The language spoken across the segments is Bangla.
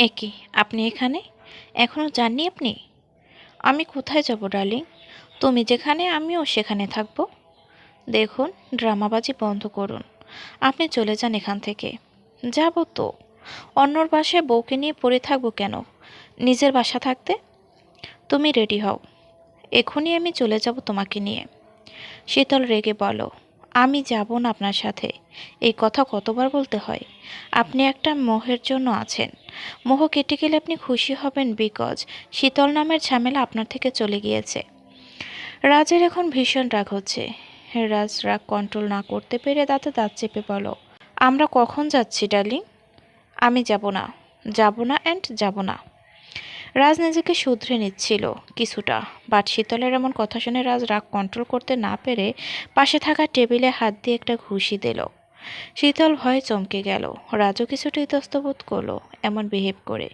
একই আপনি এখানে? এখনও যাননি আপনি? আমি কোথায় যাব, ডার্লিং? তুমি যেখানে, আমিও সেখানে থাকব। দেখুন, ড্রামাবাজি বন্ধ করুন। আপনি চলে যান এখান থেকে। যাব তো। অন্যর বাসায় বউকে নিয়ে পড়ে থাকব কেন? নিজের বাসা থাকতে? তুমি রেডি হও। এখনই আমি চলে যাব তোমাকে নিয়ে। শীতল রেগে বলো। আমি যাব না আপনার সাথে। এই কথা কতবার বলতে হয়? আপনি একটা মোহের জন্য আছেন। মোহ কেটে গেলে আপনি খুশি হবেন বিকজ শীতল নামের ঝামেলা আপনার থেকে চলে গিয়েছে। রাজের এখন ভীষণ রাগ হচ্ছে। রাজ রাগ কন্ট্রোল না করতে পেরে দাঁতে দাঁত চেপে বলো আমরা কখন যাচ্ছি ডার্লিং আমি যাব না। যাব না অ্যান্ড যাব না। রাজ নিজেকে শুধরে নিচ্ছিল কিছুটা, বাট শীতলের এমন কথা শুনে রাজ রাগ কন্ট্রোল করতে না পেরে পাশে থাকা টেবিলে হাত দিয়ে একটা ঘুষি দিল। শীতল ভয়ে চমকে গেল। রাজও কিছুটা ইতস্তবোধ করল, এমন বিহেভ করে।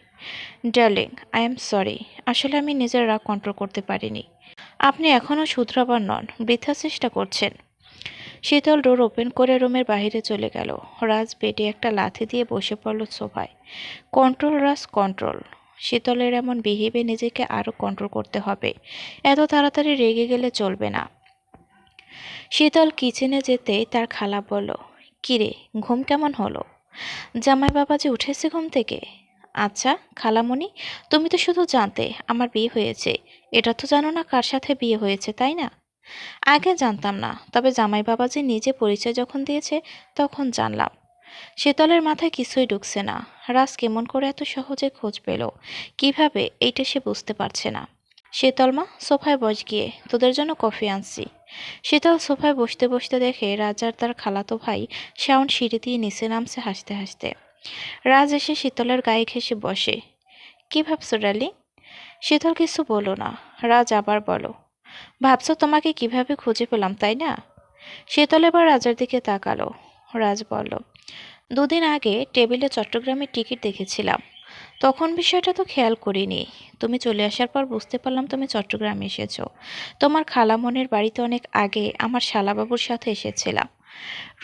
ডার্লিং আই এম সরি আসলে আমি নিজের রাগ কন্ট্রোল করতে পারিনি। আপনি এখনও শুধরাবার নন, বৃথা চেষ্টা করছেন। শীতল ডোর ওপেন করে রুমের বাইরে চলে গেল। রাজ বেডে একটা লাথি দিয়ে বসে পড়ল সোফায়। কন্ট্রোল রাজ কন্ট্রোল শীতলের এমন বিহেভে নিজেকে আরও কন্ট্রোল করতে হবে। এত তাড়াতাড়ি রেগে গেলে চলবে না। শীতল কিচেনে যেতে তার খালা বলল, কিরে, ঘুম কেমন হলো? জামাই বাবাজি উঠেছে ঘুম থেকে? আচ্ছা খালামণি, তুমি তো শুধু জানতে, আমার বিয়ে হয়েছে। এটা তো জানো না কার সাথে বিয়ে হয়েছে, তাই না? আগে জানতাম না, তবে জামাই বাবাজি নিজে পরিচয় যখন দিয়েছে, তখন জানলাম। শীতলের মাথায় কিছুই ঢুকছে না। রাজ কেমন করে এত সহজে খোঁজ পেল? কীভাবে? এইটা সে বুঝতে পারছে না। শীতল মা, সোফায় বস গিয়ে, তোদের জন্য কফি আনছি। শীতল সোফায় বসতে বসতে দেখে রাজার তার খালাতো ভাই শাওন সিঁড়ি দিয়ে নিচে নামছে হাসতে হাসতে। রাজ এসে শীতলের গায়ে ঘেসে বসে। কি ভাবছ ডার্লিং? শীতল কিছু বলো না। রাজ আবার বলো ভাবছ তোমাকে কীভাবে খুঁজে পেলাম, তাই না? শীতল এবার রাজার দিকে তাকালো। রাজ বলল দুদিন আগে টেবিলে চট্টগ্রামের টিকিট দেখেছিলাম। তখন বিষয়টা তো খেয়াল করিনি। তুমি চলে আসার পর বুঝতে পারলাম তুমি চট্টগ্রামে এসেছ। তোমার খালামনের বাড়িতে অনেক আগে আমার শালাবাবুর সাথে এসেছিলাম।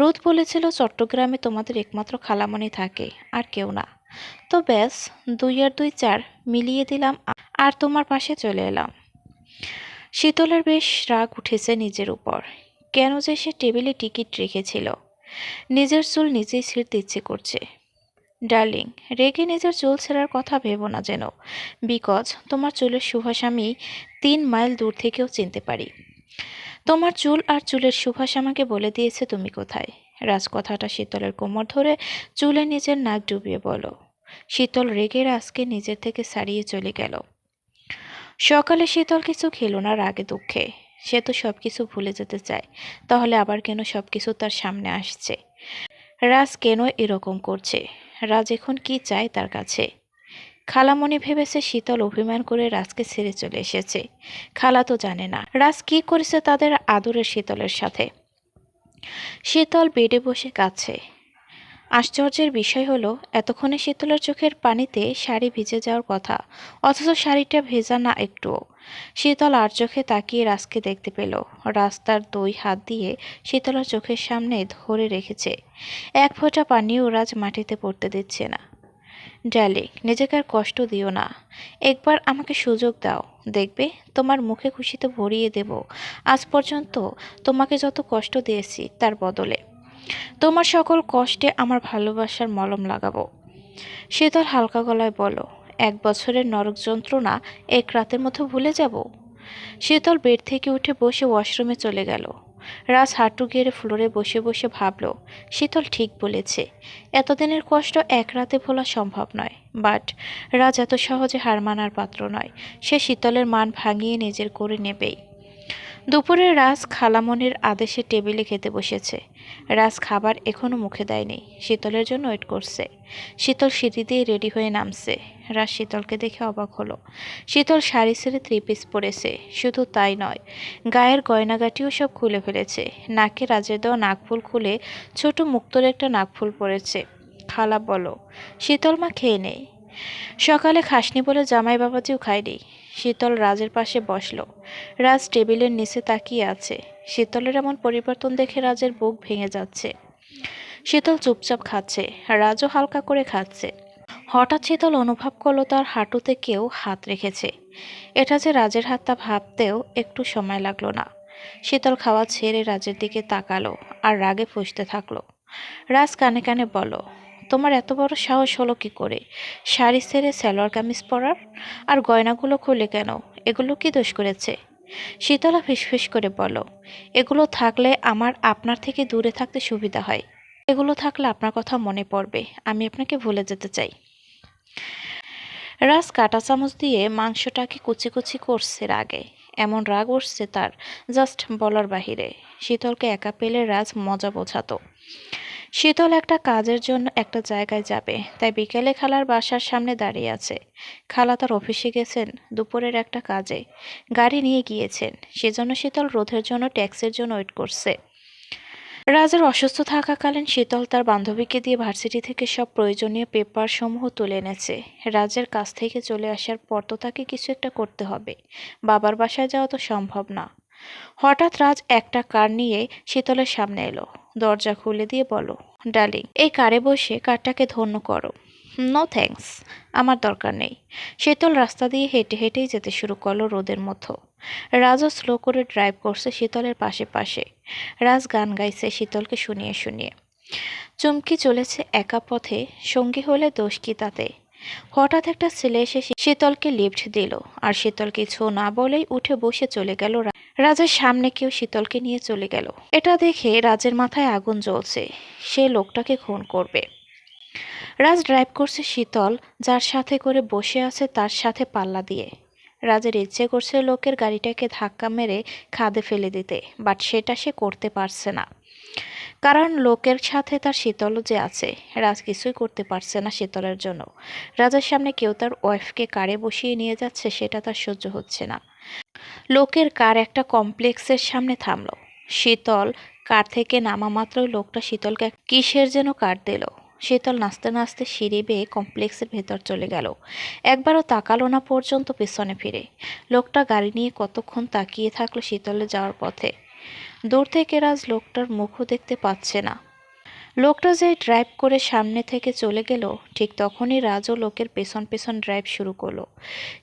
রোদ বলেছিল চট্টগ্রামে তোমাদের একমাত্র খালামণি থাকে, আর কেউ না। তো ব্যাস, দুই আর দুই চার মিলিয়ে দিলাম আর তোমার পাশে চলে এলাম। শীতলের বেশ রাগ উঠেছে নিজের উপর। কেন যে সে টেবিলে টিকিট রেখেছিল? নিজের চুল নিজেই ছিঁড়তে ইচ্ছে করছে। ডার্লিং, রেগে নিজের চুল ছেঁড়ার কথা ভেবো না যেন। বিকজ, তোমার চুলের সুভাষ আমি তিন মাইল দূর থেকেও চিনতে পারি। তোমার চুল আর চুলের সুভাষ আমাকে বলে দিয়েছে তুমি কোথায়? রাজ কথাটা শীতলের কোমর ধরে চুলে নিজের নাক ডুবিয়ে বলো। শীতল রেগে রাজকে নিজের থেকে সারিয়ে চলে গেল। সকালে শীতল কিছু খেলো না রাগে দুঃখে। সে তো সব কিছু ভুলে যেতে চায়। তাহলে আবার কেন সব কিছু তার সামনে আসছে? রাজ কেন এরকম করছে? রাজ এখন কি চায় তার কাছে? খালামণি ভেবেছে শীতল অভিমান করে রাজকে ছেড়ে চলে এসেছে। খালা তো জানে না, রাজ কি করেছে তাদের আদরের শীতলের সাথে। শীতল বেডে বসে কাছে আশ্চর্যের বিষয় হলো, এতক্ষণে শীতলের চোখের পানিতে শাড়ি ভিজে যাওয়ার কথা, অথচ শাড়িটা ভেজা না একটুও। শীতল আর চোখে তাকিয়ে রাজকে দেখতে পেল। রাস্তার দুই হাত দিয়ে শীতলার চোখের সামনে ধরে রেখেছে। এক ফোঁটা পানিও রাজ মাটিতে পড়তে দিচ্ছে না। ডার্লিং, নিজেকে আর কষ্ট দিও না। একবার আমাকে সুযোগ দাও। দেখবে, তোমার মুখে খুশিতে ভরিয়ে দেব। আজ পর্যন্ত তোমাকে যত কষ্ট দিয়েছি, তার বদলে। তোমার সকল কষ্টে আমার ভালোবাসার মলম লাগাবো। শীতল হালকা গলায় বলো এক বছরের নরক যন্ত্রণা এক রাতের মতো ভুলে যাব? শীতল বেড থেকে উঠে বসে ওয়াশরুমে চলে গেল। রাজ হাঁটু গেড়ে ফ্লোরে বসে বসে ভাবল, শীতল ঠিক বলেছে। এতদিনের কষ্ট এক রাতে ভোলা সম্ভব নয়। বাট রাজ এত সহজে হার মানার পাত্র নয়। সে শীতলের মান ভাঙিয়ে নিজের করে নেবেই। দুপুরে রাজ খালামনির আদেশে টেবিলে খেতে বসেছে। রাজ খাবার এখনও মুখে দেয়নি। শীতলের জন্য ওয়েট করছে। শীতল সিঁড়ি দিয়ে রেডি হয়ে নামছে। রাজ শীতলকে দেখে অবাক হলো। শীতল শাড়ি ছেড়ে থ্রি পিস পরেছে। শুধু তাই নয়, গায়ের গয়নাগাটিও সব খুলে ফেলেছে। নাকে রাজের দেওয়া নাকফুল খুলে ছোট মুক্তর একটা নাকফুল পরেছে। খালা বলো, শীতল মা খেয়ে নেই? সকালে খাসনি বলে জামাই বাবাজিও খায়নি। শীতল রাজের পাশে বসল। রাজ টেবিলের নিচে তাকিয়ে আছে। শীতলের এমন পরিবর্তন দেখে রাজের বুক ভেঙে যাচ্ছে। শীতল চুপচাপ খাচ্ছে, রাজও হালকা করে খাচ্ছে। হঠাৎ শীতল অনুভব করল তার হাঁটুতে কেউ হাত রেখেছে। এটা যে রাজের হাতটা ভাবতেও একটু সময় লাগল না। শীতল খাওয়া ছেড়ে রাজের দিকে তাকালো আর রাগে ফুসতে থাকল। রাজ কানে কানে বলো তোমার এত বড় সাহস হলো কি করে? শাড়ি ছেড়ে সালোয়ার কামিজ পরার? আর গয়নাগুলো খুলে কেন? এগুলো কি দোষ করেছে? শীতলা ফিসফিস করে বলো, এগুলো থাকলে আমার আপনার থেকে দূরে থাকতে সুবিধা হয়। এগুলো থাকলে আপনার কথা মনে পড়বে, আমি আপনাকে ভুলে যেতে চাই। রাজ কাটা চামচ দিয়ে মাংসটাকে কুচি কুচি করছে রাগে। এমন রাগ উঠছে তার, জাস্ট বলার বাহিরে। শীতলকে একা পেলে রাজ মজা বোঝাতো। শীতল একটা কাজের জন্য একটা জায়গায় যাবে, তাই বিকেলে খালার বাসার সামনে দাঁড়িয়ে আছে। খালা তার অফিসে গেছেন দুপুরের একটা কাজে। গাড়ি নিয়ে গিয়েছেন, সেজন্য শীতল রোধের জন্য ট্যাক্সির জন্য ওয়েট করছে। রাজের অসুস্থ থাকাকালীন শীতল তার বান্ধবীকে দিয়ে ভার্সিটি থেকে সব প্রয়োজনীয় পেপার সমূহ তুলে এনেছে। রাজের কাছ থেকে চলে আসার পর তো তাকে কিছু একটা করতে হবে। বাবার বাসায় যাওয়া তো সম্ভব না। হঠাৎ রাজ একটা কার নিয়ে শীতলের সামনে এলো। দরজা খুলে দিয়ে বলো, ডার্লিং, এই কারে বসে কারটাকে ধন্য করো। নো থ্যাঙ্কস, আমার দরকার নেই। শীতল রাস্তা দিয়ে হেঁটে হেঁটেই যেতে শুরু করল রোদের মতো। রাজও স্লো করে ড্রাইভ করছে শীতলের পাশে পাশে। রাজ গান গাইছে শীতলকে শুনিয়ে শুনিয়ে। চমকি চলেছে একা পথে, সঙ্গী হলে দোষ কি তাতে? হঠাৎ একটা ছেলে এসে শীতলকে লিফট দিল, আর শীতল কিছু না বলেই উঠে বসে চলে গেল রাজের সামনে কেউ শীতলকে নিয়ে চলে গেল। এটা দেখে রাজের মাথায় আগুন জ্বলছে। সে লোকটাকে খুন করবে। রাজ ড্রাইভ করছে শীতল, যার সাথে করে বসে আছে তার সাথে পাল্লা দিয়ে। রাজের ইচ্ছে করছে লোকের গাড়িটাকে ধাক্কা মেরে খাদে ফেলে দিতে, বাট সেটা সে করতে পারছে না। কারণ লোকের সাথে তার শীতলও যে আছে, রাজ কিছুই করতে পারছে না শীতলের জন্য। রাজার সামনে কেউ তার ওয়াইফকে কারে বসিয়ে নিয়ে যাচ্ছে, সেটা তার সহ্য হচ্ছে না। লোকের কার একটা কমপ্লেক্সের সামনে থামলো। শীতল কার থেকে নামা মাত্রই লোকটা শীতলকে কিসের যেন কার দিল। শীতল নাচতে নাচতে সিঁড়ি বেয়ে কমপ্লেক্সের ভেতর চলে গেল। একবারও তাকালো না পর্যন্ত পেছনে ফিরে। লোকটা গাড়ি নিয়ে কতক্ষণ তাকিয়ে থাকল শীতলে যাওয়ার পথে। দূর থেকে রাজ লোকটার মুখও দেখতে পাচ্ছে না। লোকটা যে ড্রাইভ করে সামনে থেকে চলে গেল, ঠিক তখনই রাজও লোকের পেছন পেছন ড্রাইভ শুরু করল।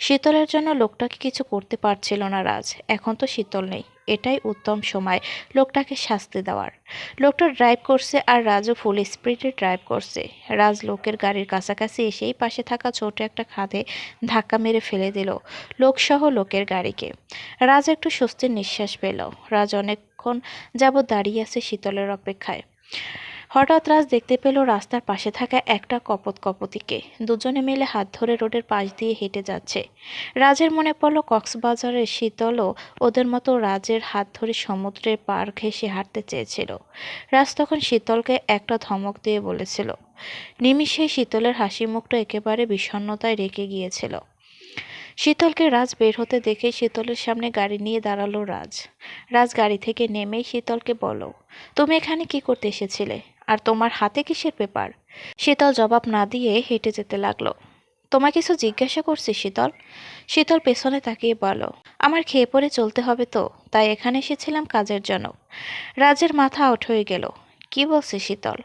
শীতলের জন্য লোকটাকে কিছু করতে পারছিল না রাজ, এখন তো শীতল নেই, এটাই উত্তম সময় লোকটাকে শাস্তি দেওয়ার। লোকটা ড্রাইভ করছে আর রাজও ফুল স্পিডে ড্রাইভ করছে। রাজ লোকের গাড়ির কাছাকাছি এসেই পাশে থাকা ছোট একটা খাদে ধাক্কা মেরে ফেলে দিল লোকসহ লোকের গাড়িকে। রাজ একটু স্বস্তির নিঃশ্বাস পেল। রাজ অনেকক্ষণ যাবৎ দাঁড়িয়ে আছে শীতলের অপেক্ষায়। হঠাৎ রাজ দেখতে পেল রাস্তার পাশে থাকা একটা কপত কপতিকে। দুজনে মিলে হাত ধরে রোডের পাশ দিয়ে হেঁটে যাচ্ছে। রাজের মনে পড়ল কক্সবাজারের শীতলও ওদের মতো রাজের হাত ধরে সমুদ্রের পার ঘেঁষে হাঁটতে চেয়েছিল। রাজ তখন শীতলকে একটা ধমক দিয়ে বলেছিল। নিমিষে শীতলের হাসি মুখটা একেবারে বিষণ্ণতায় রেখে গিয়েছিল। শীতলকে রাজ বের হতে দেখে শীতলের সামনে গাড়ি নিয়ে দাঁড়াল রাজ। রাজ গাড়ি থেকে নেমেই শীতলকে বলো তুমি এখানে কি করতে এসেছিলে? আর তোমার হাতে কিসের পেপার? শীতল জবাব না দিয়ে হেঁটে যেতে লাগল। তোমায় কিছু জিজ্ঞাসা করছি, শীতল? শীতল পেছনে তাকিয়ে বলো আমার খেয়ে পরে চলতে হবে তো, তাই এখানে এসেছিলাম কাজের জন্য। রাজের মাথা আউট হয়ে গেল। কি বলছে শীতল?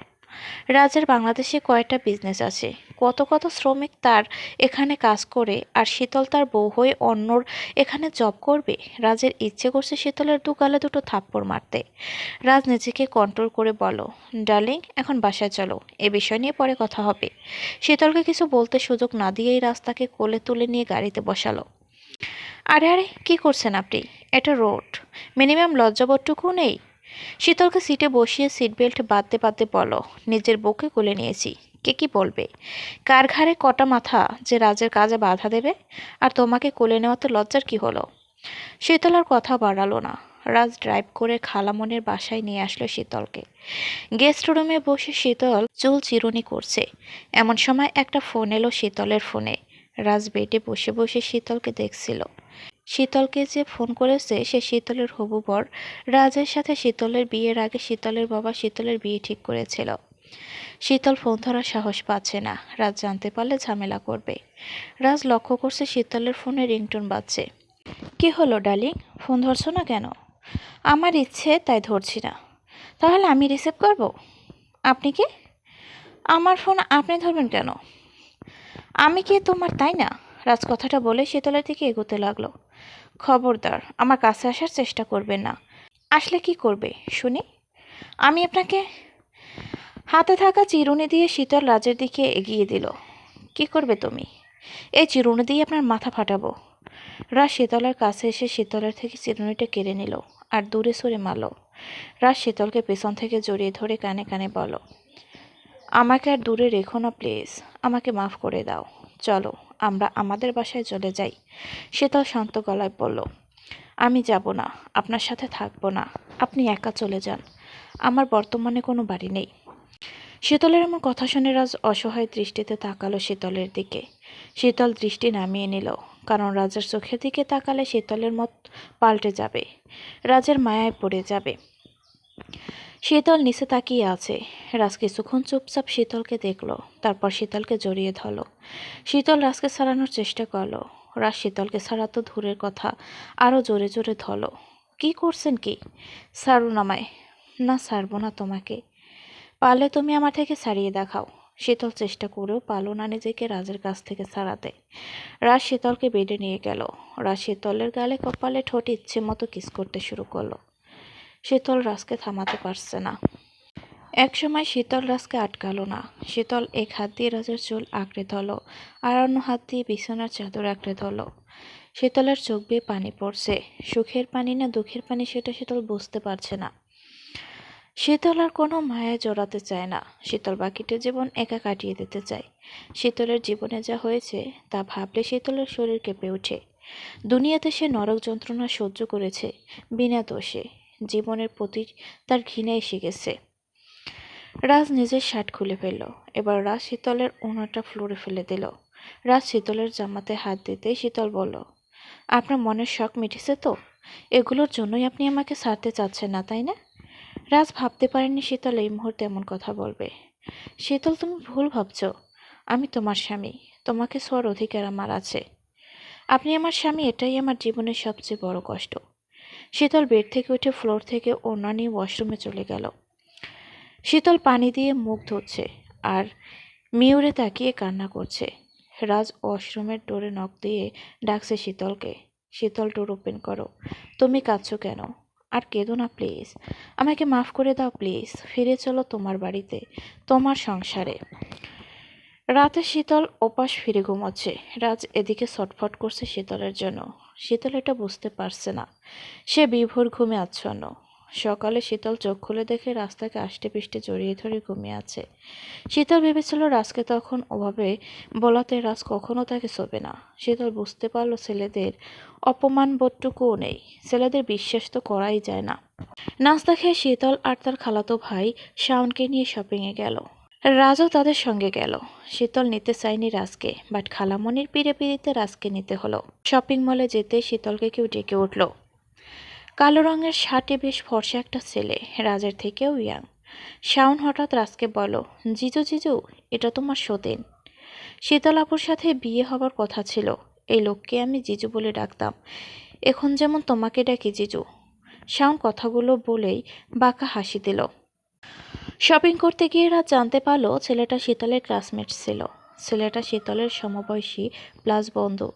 রাজের বাংলাদেশে কয়টা বিজনেস আছে। কত কত শ্রমিক তার এখানে কাজ করে আর শীতল তার বউ হয়ে অন্যর এখানে জব করবে? রাজের ইচ্ছে করছে শীতলের দু গালে দুটো থাপ্পড় মারতে। রাজ নিজেকে কন্ট্রোল করে বলো ডার্লিং এখন বাসায় চলো, এ বিষয় নিয়ে পরে কথা হবে। শীতলকে কিছু বলতে সুযোগ না দিয়েই রাজ তাকে কোলে তুলে নিয়ে গাড়িতে বসালো। আরে আরে, কি করছেন আপনি? এটা রোড মিনিমাম লজ্জাবোধটুকু নেই? শীতলকে সিটে বসিয়ে সিট বেল্ট বাঁধতে বাঁধতে বলো, নিজের বউকে কোলে নিয়েছি। কে কি বলবে? কার ঘাড়ে কটা মাথা যে রাজের কাজে বাধা দেবে? আর তোমাকে কোলে নেওয়াতে লজ্জার কি হলো? শীতল আর কথা বাড়ালো না। রাজ ড্রাইভ করে খালামনের বাসায় নিয়ে আসলো শীতলকে। গেস্ট রুমে বসে শীতল চুল চিরুনি করছে। এমন সময় একটা ফোন এলো শীতলের ফোনে। রাজ বেডে বসে বসে শীতলকে দেখছিল। শীতলকে যে ফোন করেছে, সে শীতলের হবু বর। রাজের সাথে শীতলের বিয়ের আগে শীতলের বাবা শীতলের বিয়ে ঠিক করেছিল। শীতল ফোন ধরার সাহস পাচ্ছে না। রাজ জানতে পারলে ঝামেলা করবে। রাজ লক্ষ্য করছে শীতলের ফোনে রিংটোন বাজছে। কি হলো ডার্লিং? ফোন ধরছো না কেন? আমার ইচ্ছে, তাই ধরছি না। তাহলে আমি রিসিভ করব? আপনি কি? আমার ফোন আপনি ধরবেন কেন? আমি কি তোমার, তাই না? রাজ কথাটা বলে শীতলের দিকে এগোতে লাগল। খবরদার, আমার কাছে আসার চেষ্টা করবে না। আসলে কি করবে, শুনি? আমি আপনাকে হাতে থাকা চিরুনি দিয়ে শীতল রাজের দিকে এগিয়ে দিল। কি করবে তুমি? এই চিরুনি দিয়ে আপনার মাথা ফাটাবো। রাজ শীতলের কাছে এসে শীতলের থেকে চিরুনিটা কেড়ে নিল আর দূরে সরে মারল। রাজ শীতলকে পেছন থেকে জড়িয়ে ধরে কানে কানে বলো, আমাকে আর দূরে রেখো না, প্লিজ। আমাকে মাফ করে দাও। চলো। আমরা আমাদের বাসায় চলে যাই। শীতল শান্ত গলায় বলল, আমি যাব না, আপনার সাথে থাকব না, আপনি একা চলে যান। আমার বর্তমানে কোনো বাড়ি নেই। শীতলের এমন কথা শুনে রাজ অসহায় দৃষ্টিতে তাকালো শীতলের দিকে। শীতল দৃষ্টি নামিয়ে নিল, কারণ রাজের চোখের দিকে তাকালে শীতলের মত পাল্টে যাবে, রাজের মায়ায় পড়ে যাবে। শীতল নিচে তাকিয়ে আছে। রাজ কিছুক্ষণ চুপচাপ শীতলকে দেখল, তারপর শীতলকে জড়িয়ে ধরলো। শীতল রাজকে ছাড়ানোর চেষ্টা করল। রাজ শীতলকে ছাড়াতো দূরের কথা আরও জোরে জোরে ধরলো। কি করছেন কি? ছাড়ুন আমায়। না, ছাড়বো না তোমাকে। পারলে তুমি আমার থেকে ছাড়িয়ে দেখাও। শীতল চেষ্টা করেও পালো না নিজেকে রাজের কাছ থেকে ছাড়াতে। রাজ শীতলকে বেডে নিয়ে গেল। রাজ শীতলের গালে কপালে ঠোঁট ইচ্ছে মতো কিস করতে শুরু করল। শীতল রাজকে থামাতে পারছে না। একসময় শীতল রাজকে আটকালো না। শীতল এক হাত দিয়ে রাজের চুল আঁকড়ে ধরলো আর অন্য হাত দিয়ে বিছানার চাদর আঁকড়ে ধরলো। শীতলের চোখ বেয়ে পানি পড়ছে। সুখের পানি না দুঃখের পানি সেটা শীতল বুঝতে পারছে না। শীতল আর কোনো মায়া জড়াতে চায় না। শীতল বাকিটা জীবন একা কাটিয়ে দিতে চায়। শীতলের জীবনে যা হয়েছে, তা ভাবলে শীতলের শরীর কেঁপে ওঠে। দুনিয়াতে সে নরক যন্ত্রণা সহ্য করেছে, বিনা দোষে। জীবনের প্রতি তার ঘৃণা এসে গেছে। রাজ নিজের শার্ট খুলে ফেলল। এবার রাজ শীতলের ওনাটা ফ্লোরে ফেলে দিল। রাজ শীতলের জামাতে হাত দিতে শীতল বলল, আপনার মনের শখ মিটেছে তো? এগুলোর জন্যই আপনি আমাকে ছাড়তে চাচ্ছেন না, তাই না? রাজ ভাবতে পারেনি শীতল এই মুহূর্তে এমন কথা বলবে। শীতল, তুমি ভুল ভাবছ। আমি তোমার স্বামী। তোমাকে ছোঁয়ার অধিকার আমার আছে। আপনি আমার স্বামী, এটাই আমার জীবনের সবচেয়ে বড় কষ্ট। শীতল বেড থেকে উঠে ফ্লোর থেকে ওনা নিয়ে ওয়াশরুমে চলে গেল। শীতল পানি দিয়ে মুখ ধুচ্ছে আর মিউরে তাকিয়ে কান্না করছে। রাজ ওয়াশরুমের ডোরে নখ দিয়ে ডাকছে শীতলকে। শীতল ডোর ওপেন করো। তুমি কাঁদছো কেন? আর কেঁদো না, প্লিজ। আমাকে মাফ করে দাও, প্লিজ। ফিরে চলো তোমার বাড়িতে, তোমার সংসারে। রাতে শীতল ওপাশ ফিরে ঘুমোচ্ছে। রাজ এদিকে ছটফট করছে শীতলের জন্য। শীতল এটা বুঝতে পারছে না। সে বিভোর ঘুমে আচ্ছন্ন। সকালে শীতল চোখ খুলে দেখে রাস্তাকে আষ্টে পিষ্টে জড়িয়ে ধরে ঘুমিয়ে আছে। শীতল ভেবেছিল রাজকে তখন ওভাবে বলাতে রাজ কখনো তাকে শোবে না। শীতল বুঝতে পারল ছেলেদের অপমান বোধটুকুও নেই। ছেলেদের বিশ্বাস তো করাই যায় না। নাস্তা খেয়ে শীতল আর তার খালাতো ভাই শাওনকে নিয়ে শপিংয়ে গেল। রাজও তাদের সঙ্গে গেল। শীতল নিতে চায়নি রাজকে বাট খালামনির পিড়ে পিড়িতে রাজকে নিতে হলো। শপিং মলে যেতে শীতলকে কেউ ডেকে উঠল। কালো রঙের শার্টে বেশ ফর্সা একটা ছেলে, রাজের থেকেও ইয়াং শাওন হঠাৎ রাজকে বলো, জিজু জিজু, এটা তোমার সতেন? শীতল আপুর সাথে বিয়ে হবার কথা ছিল। এই লোককে আমি জিজু বলে ডাকতাম। এখন যেমন তোমাকে ডাকি জিজু। শাওন কথাগুলো বলেই বাঁকা হাসি দিল। শপিং করতে গিয়ে রাত জানতে পারল ছেলেটা শীতলের ক্লাসমেট ছিল। ছেলেটা শীতলের সমবয়সী প্লাস বন্ধু।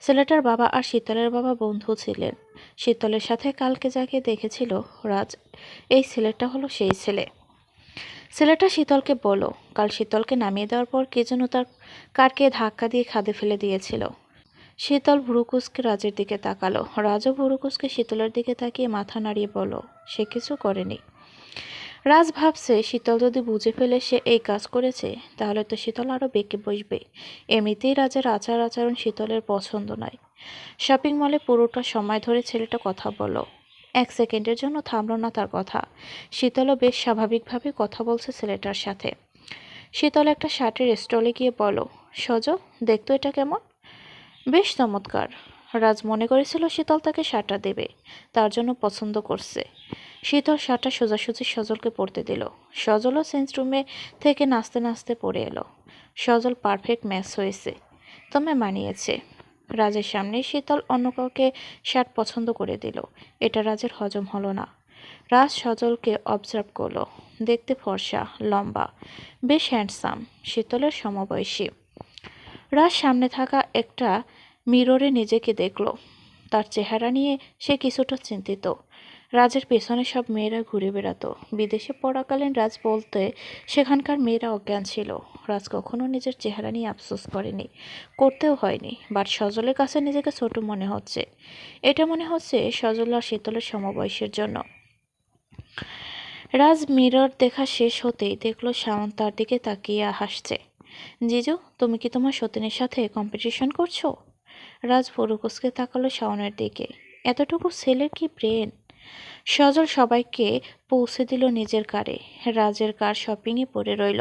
ছেলেটার বাবা আর শীতলের বাবা বন্ধু ছিলেন। শীতলের সাথে কালকে যাকে দেখেছিল রাজ, এই ছেলেটা হলো সেই ছেলে। ছেলেটা শীতলকে বলো কাল শীতলকে নামিয়ে দেওয়ার পর কে যেন তার কারকে ধাক্কা দিয়ে খাদে ফেলে দিয়েছিল। শীতল ভুরুকুসকে রাজের দিকে তাকালো। রাজও ভুরুকুসকে শীতলের দিকে তাকিয়ে মাথা নাড়িয়ে বলো সে কিছু করেনি। রাজ ভাবছে, শীতল যদি বুঝে ফেলে সে এই কাজ করেছে, তাহলে তো শীতল আরও বেঁকে বসবে। এমনিতেই রাজের আচার আচরণ শীতলের পছন্দ নয়। শপিং মলে পুরোটা সময় ধরে ছেলেটা কথা বলো এক সেকেন্ডের জন্য থামলো না তার কথা। শীতলও বেশ স্বাভাবিকভাবে কথা বলছে ছেলেটার সাথে। শীতল একটা শার্টের স্টলে গিয়ে বলো সজ, দেখতো এটা কেমন? বেশ চমৎকার। রাজ মনে করেছিল শীতল তাকে শার্টটা দেবে, তার জন্য পছন্দ করছে। শীতল শার্টটা সোজাসুজি সজলকে পড়তে দিল। সজলও চেঞ্জ রুমে থেকে নাচতে নাচতে পড়ে এলো। সজল পারফেক্ট ম্যাচ হয়েছে। তবে মানিয়েছে। রাজের সামনে শীতল অন্য কাউকে শার্ট পছন্দ করে দিল। এটা রাজের হজম হলো না। রাজ সজলকে অবজার্ভ করল। দেখতে ফর্সা, লম্বা, বেশ হ্যান্ডসাম শীতলের সমবয়সী। রাজ সামনে থাকা একটা মিররে নিজেকে দেখল। তার চেহারা নিয়ে সে কিছুটা চিন্তিত। রাজের পেছনে সব মেয়েরা ঘুরে বেড়াতো। বিদেশে পড়াকালীন রাজ বলতে সেখানকার মেয়েরা অজ্ঞান ছিল। রাজ কখনো নিজের চেহারা নিয়ে আফসোস করেনি। করতেও হয়নি, বাট সজলের কাছে নিজেকে ছোট মনে হচ্ছে। এটা মনে হচ্ছে সজল আর শীতলের সমবয়সের জন্য। রাজ মিরর দেখা শেষ হতেই দেখল শাওন তার দিকে তাকিয়ে হাসছে। জিজু, তুমি কি তোমার সতীনের সাথে কম্পিটিশন করছ? রাজ ফরুকুসকে তাকালো শাওনের দিকে। এতটুকু ছেলের কি ব্রেন সজল সবাইকে পৌঁছে দিল নিজের কারে। রাজের কার শপিংয়ে পড়ে রইল।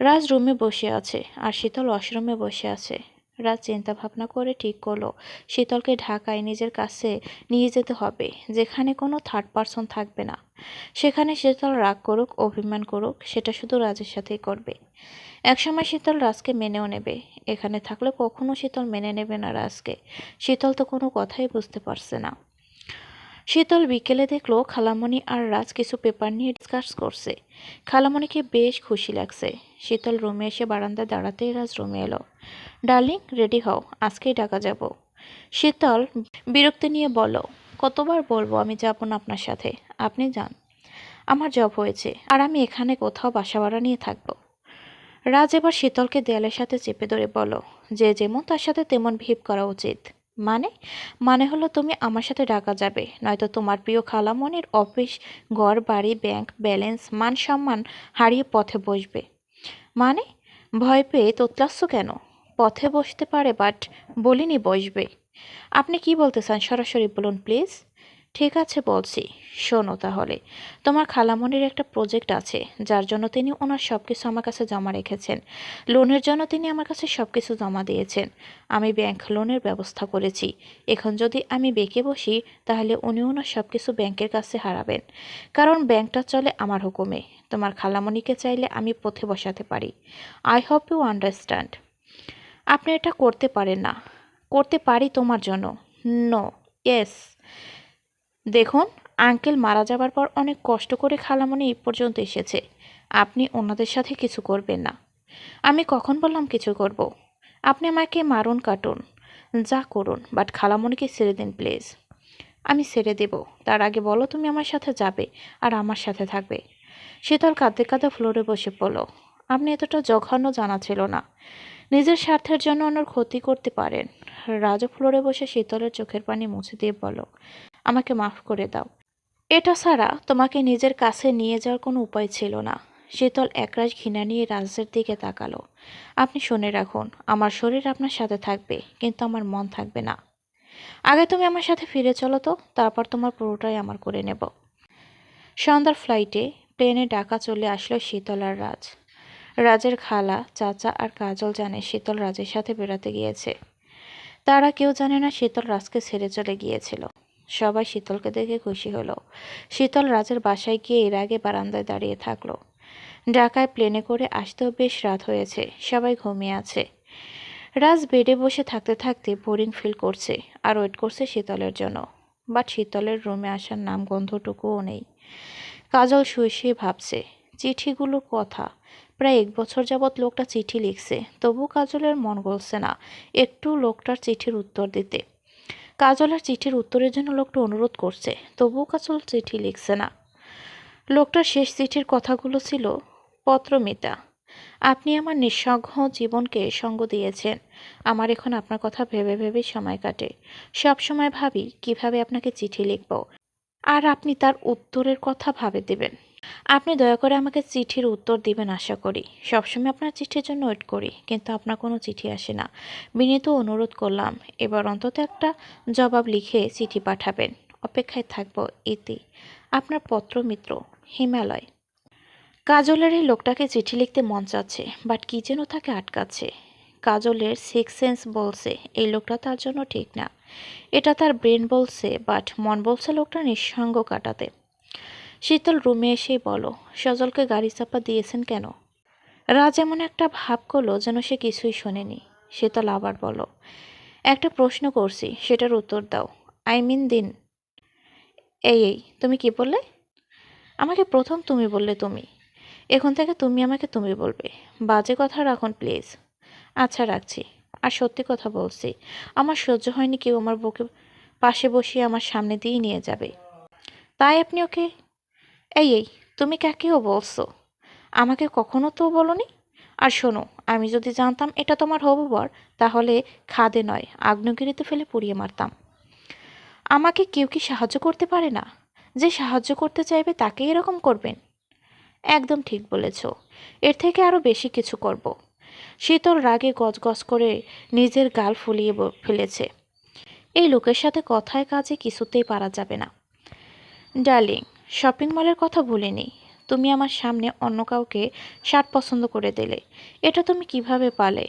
রাজ রুমে বসে আছে আর শীতল ওয়াশরুমে বসে আছে। রাজ চিন্তা ভাবনা করে ঠিক করল, শীতলকে ঢাকায় নিজের কাছে নিয়ে যেতে হবে, যেখানে কোনো থার্ড পারসন থাকবে না। সেখানে শীতল রাগ করুক, অভিমান করুক, সেটা শুধু রাজের সাথেই করবে। একসময় শীতল রাজকে মেনেও নেবে, এখানে থাকলে কখনো শীতল মেনে নেবে না রাজকে। শীতল তো কোনো কথাই বুঝতে পারছে না। শীতল বিকেলে দেখল খালামণি আর রাজ কিছু পেপার নিয়ে ডিসকাস করছে। খালামণিকে বেশ খুশি লাগছে। শীতল রুমে এসে বারান্দায় দাঁড়াতেই রাজ রুমে এলো। ডার্লিং, রেডি হও, আজকেই ডাকা যাব। শীতল বিরক্তি নিয়ে বলো কতবার বলব আমি যাব না আপনার সাথে? আপনি যান। আমার জব হয়েছে আর আমি এখানে কোথাও বাসা ভাড়া নিয়ে থাকব। রাজ এবার শীতলকে দেয়ালের সাথে চেপে ধরে বলো যে যেমন তার সাথে তেমন ভিপ করা উচিত। মানে? মানে হলো তুমি আমার সাথে ডাকা যাবে, নয়তো তোমার প্রিয় খালামনির অফিস, ঘর, বাড়ি ব্যাংক ব্যালেন্স মান সম্মান হারিয়ে পথে বসবে। মানে? ভয় পেয়ে তোতলাচ্ছ কেন? পথে বসতে পারে বাট বলিনি বসবে। আপনি কি বলতে চান? সরাসরি বলুন প্লিজ ঠিক আছে বলছি। শোনো তাহলে, তোমার খালামনির একটা প্রজেক্ট আছে, যার জন্য তিনি ওনার সব কিছু আমার কাছে জমা রেখেছেন। লোনের জন্য তিনি আমার কাছে সব কিছু জমা দিয়েছেন। আমি ব্যাংক লোনের ব্যবস্থা করেছি। এখন যদি আমি বেঁকে বসি, তাহলে উনি ওনার সব কিছু ব্যাংকের কাছে হারাবেন। কারণ ব্যাংকটা চলে আমার হুকুমে। তোমার খালামনিকে চাইলে আমি পথে বসাতে পারি। আই হোপ ইউ আন্ডারস্ট্যান্ড আপনি এটা করতে পারেন না। করতে পারি তোমার জন্য। নো ইয়েস দেখুন, আঙ্কেল মারা যাবার পর অনেক কষ্ট করে খালামণি এই পর্যন্ত এসেছে। আপনি ওনাদের সাথে কিছু করবেন না। আমি কখন বললাম কিছু করব। আপনি আমাকে মারুন, কাটুন। যা করুন বাট খালামণিকে ছেড়ে দিন প্লিজ আমি ছেড়ে দেব। তার আগে বলো তুমি আমার সাথে যাবে আর আমার সাথে থাকবে। শীতল কাঁদতে কাঁদতে ফ্লোরে বসে পড়ল। আপনি এতটা জঘন্য জানা ছিল না। নিজের স্বার্থের জন্য ওনার ক্ষতি করতে পারেন। রাজু ফ্লোরে বসে শীতলের চোখের পানি মুছে দিয়ে বলো আমাকে মাফ করে দাও। এটা ছাড়া তোমাকে নিজের কাছে নিয়ে যাওয়ার কোনো উপায় ছিল না। শীতল একরাশ ঘৃণা নিয়ে রাজের দিকে তাকালো। আপনি শুনে রাখুন, আমার শরীর আপনার সাথে থাকবে, কিন্তু আমার মন থাকবে না। আগে তুমি আমার সাথে ফিরে চলো তো, তারপর তোমার পুরোটাই আমার করে নেব। সন্ধ্যার ফ্লাইটে প্লেনে ডাকা চলে আসলো শীতল আর রাজ। রাজের খালা, চাচা আর কাজল জানে শীতল রাজের সাথে বেড়াতে গিয়েছে। তারা কেউ জানে না শীতল রাজকে ছেড়ে চলে গিয়েছিল। সবাই শীতলকে দেখে খুশি হলো। শীতল রাজের বাসায় গিয়ে এর আগে বারান্দায় দাঁড়িয়ে থাকল। ঢাকায় প্লেনে করে আসতেও বেশ রাত হয়েছে, সবাই ঘুমিয়ে আছে। রাজ বেডে বসে থাকতে থাকতে বোরিং ফিল করছে আর ওয়েট করছে শীতলের জন্য। বাট শীতলের রুমে আসার নাম গন্ধটুকুও নেই। কাজল শুয়ে শুয়ে ভাবছে চিঠিগুলোর কথা? প্রায় এক বছর যাবৎ লোকটা চিঠি লিখছে, তবু কাজলের মন গলছে না একটু লোকটার চিঠির উত্তর দিতে। কাজলের চিঠির উত্তরের জন্য লোকটা অনুরোধ করছে, তবুও কাজল চিঠি লিখছে না। লোকটার শেষ চিঠির কথাগুলো ছিল, পত্রমিতা, আপনি আমার নিঃসঙ্গ জীবনকে সঙ্গ দিয়েছেন। আমার এখন আপনার কথা ভেবে ভেবে সময় কাটে। সব সময় ভাবি কীভাবে আপনাকে চিঠি লিখব। আর আপনি তার উত্তরের কথা ভাবে দেবেন। আপনি দয়া করে আমাকে চিঠির উত্তর দিবেন আশা করি। সবসময় আপনার চিঠির জন্য ওয়েট করি, কিন্তু আপনার কোনো চিঠি আসে না। বিনীত অনুরোধ করলাম, এবার অন্তত একটা জবাব লিখে চিঠি পাঠাবেন। অপেক্ষায় থাকব ইতি। আপনার পত্রমিত্র হিমালয়। কাজলের এই লোকটাকে চিঠি লিখতে মন চাচ্ছে, বাট কী যেন তাকে আটকাচ্ছে। কাজলের সিক্স সেন্স বলছে, এই লোকটা তার জন্য ঠিক না। এটা তার ব্রেন বলছে বাট মন বলছে লোকটা নিঃসঙ্গ কাটাতে। শীতল রুমে এসেই বলো, সজলকে গাড়ি চাপা দিয়েছেন কেন? রাজ এমন একটা ভাব করল যেন সে কিছুই শোনেনি। শীতল আবার বলো, একটা প্রশ্ন করছি, সেটার উত্তর দাও। আই মিন দিন। এই এই, তুমি কি বললে? আমাকে প্রথম তুমি বললে তুমি। এখন থেকে তুমি আমাকে তুমি বলবে। বাজে কথা রাখুন, প্লিজ। আচ্ছা রাখছি। আর সত্যি কথা বলছি, আমার সহ্য হয়নি কেউ আমার বুকে পাশে বসিয়ে আমার সামনে দিয়ে নিয়ে যাবে। তাই আপনি ওকে এই এই, তুমি কাকেও বলছো? আমাকে কখনো তো বলনি? আর শোনো, আমি যদি জানতাম এটা তোমার হবু বর, তাহলে খাদে নয়, আগ্নেয়গিরিতে ফেলে পুড়িয়ে মারতাম। আমাকে কেউ কি সাহায্য করতে পারে না? যে সাহায্য করতে চাইবে তাকে এরকম করবেন? একদম ঠিক বলেছ, এর থেকে আরও বেশি কিছু করব। শীতল রাগে গজগজ করে নিজের গাল ফুলিয়ে ফেলেছে। এই লোকের সাথে কথায় কাজে কিছুতেই পারা যাবে না। ডার্লিং, শপিং মলের কথা ভুলিনি। তুমি আমার সামনে অন্য কাউকে শার্ট পছন্দ করে দিলে। এটা তুমি কীভাবে পালে?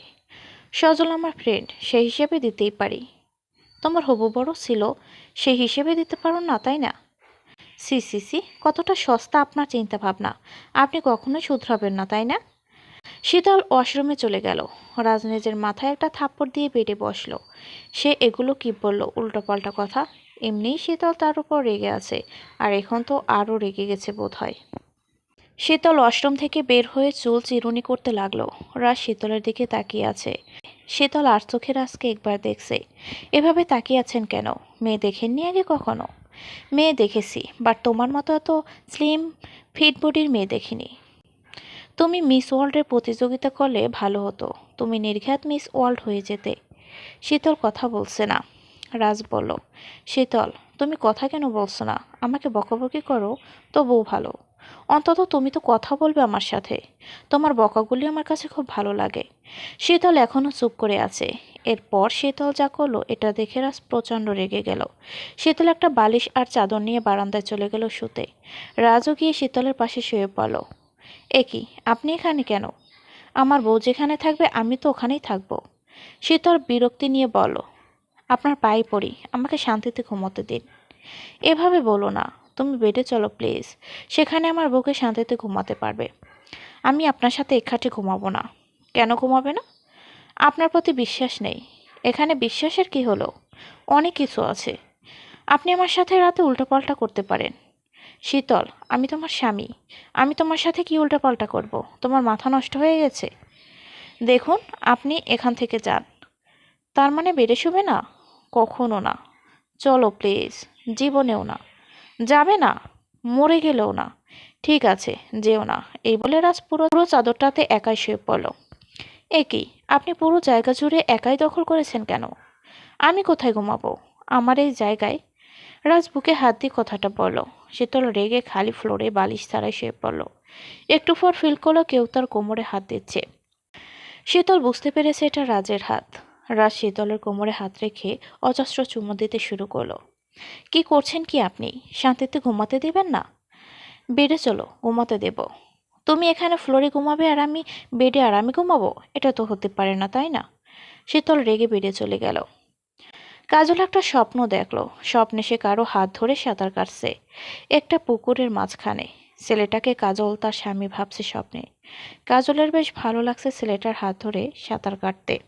সজল আমার ফ্রেন্ড সেই হিসেবে দিতেই পারি। তোমার হবু বড় ছিল সেই হিসেবে দিতে পারো না, তাই না? সি সি সি, কতটা সস্তা আপনার চিন্তা ভাবনা আপনি কখনোই শুধরাবেন না, তাই না? শীতল ওয়াশরুমে চলে গেল। রাজ নিজের মাথায় একটা থাপ্পড় দিয়ে বেডে বসল। সে এগুলো কি বলল? উল্টোপাল্টা কথা। এমনিই শীতল তার উপর রেগে আছে, আর এখন তো আরও রেগে গেছে বোধ হয় শীতল ওয়াশরুম থেকে বের হয়ে চুল চিরুনি করতে লাগল। রাজ শীতলের দিকে তাকিয়ে আছে। শীতল আর চোখে রাজকে একবার দেখছে। এভাবে তাকিয়ে আছেন কেন? মেয়ে দেখেননি আগে কখনো? মেয়ে দেখেছি, বাট তোমার মতো এত স্লিম ফিট বডির মেয়ে দেখিনি। তুমি মিস ওয়ার্ল্ডের প্রতিযোগিতা করলে ভালো হতো। তুমি নির্ঘাত মিস ওয়ার্ল্ড হয়ে যেতে। শীতল কথা বলছে না। রাজ বলল, শীতল, তুমি কথা কেন বলছো না? আমাকে বকাবকি করো, তবুও ভালো। অন্তত তুমি তো কথা বলবে আমার সাথে। তোমার বকাগুলি আমার কাছে খুব ভালো লাগে। শীতল এখনও চুপ করে আছে। এরপর শীতল যা করল, এটা দেখে রাজ প্রচণ্ড রেগে গেল। শীতল একটা বালিশ আর চাদর নিয়ে বারান্দায় চলে গেল শুতে। রাজও গিয়ে শীতলের পাশে শুয়ে পড়ল। এ কি, আপনি এখানে কেন? আমার বউ যেখানে থাকবে, আমি তো ওখানেই থাকব। শীতল বিরক্তি নিয়ে বলো আপনার পায়ে পড়ি, আমাকে শান্তিতে ঘুমোতে দিন। এভাবে বলো না, তুমি বেডে চলো প্লিজ, সেখানে আমার বউকে শান্তিতে ঘুমাতে পারবে। আমি আপনার সাথে একাঠে ঘুমাবো না। কেন ঘুমাবে না? আপনার প্রতি বিশ্বাস নেই। এখানে বিশ্বাসের কি হলো? অনেক কিছু আছে। আপনি আমার সাথে রাতে উল্টোপাল্টা করতে পারেন। শীতল, আমি তোমার স্বামী। আমি তোমার সাথে কি উল্টোপাল্টা করব? তোমার মাথা নষ্ট হয়ে গেছে? দেখুন, আপনি এখান থেকে যান। তার মানে বেড়ে শুবে না? কখনো না। চলো প্লিজ জীবনেও না। যাবে না, মরে গেলেও না। ঠিক আছে, যেও না। এই বলে রাজ পুরো পুরো চাদরটাতে একাই শুয়ে পড়ল। একই আপনি পুরো জায়গা জুড়ে একাই দখল করেছেন কেন? আমি কোথায় ঘুমাবো? আমার এই জায়গায়? রাজ বুকে হাত দিয়ে কথাটা বলল। শীতল রেগে খালি ফ্লোরে বালিশ ছাড়াই শুয়ে পড়ল। একটু পর ফিল করল কেউ তার কোমরে হাত দিচ্ছে। শীতল বুঝতে পেরেছে এটা রাজের হাত। রাজ শীতলের কোমরে হাত রেখে অজস্র চুমো দিতে শুরু করল। কি করছেন কি আপনি? শান্তিতে ঘুমাতে দেবেন না? বেডে চলো, ঘুমাতে দেব। তুমি এখানে ফ্লোরে ঘুমাবে আর আমি বেডে আর আমি ঘুমাবো? এটা তো হতে পারে না, তাই না? শীতল রেগে বেডে চলে গেল। কাজল একটা স্বপ্ন দেখল। স্বপ্নে সে কারও হাত ধরে সাঁতার কাটছে, একটা পুকুরের মাঝখানে। ছেলেটাকে কাজল তার স্বামী ভাবছে স্বপ্নে। কাজলের বেশ ভালো লাগছে ছেলেটার হাত ধরে সাঁতার কাটতে।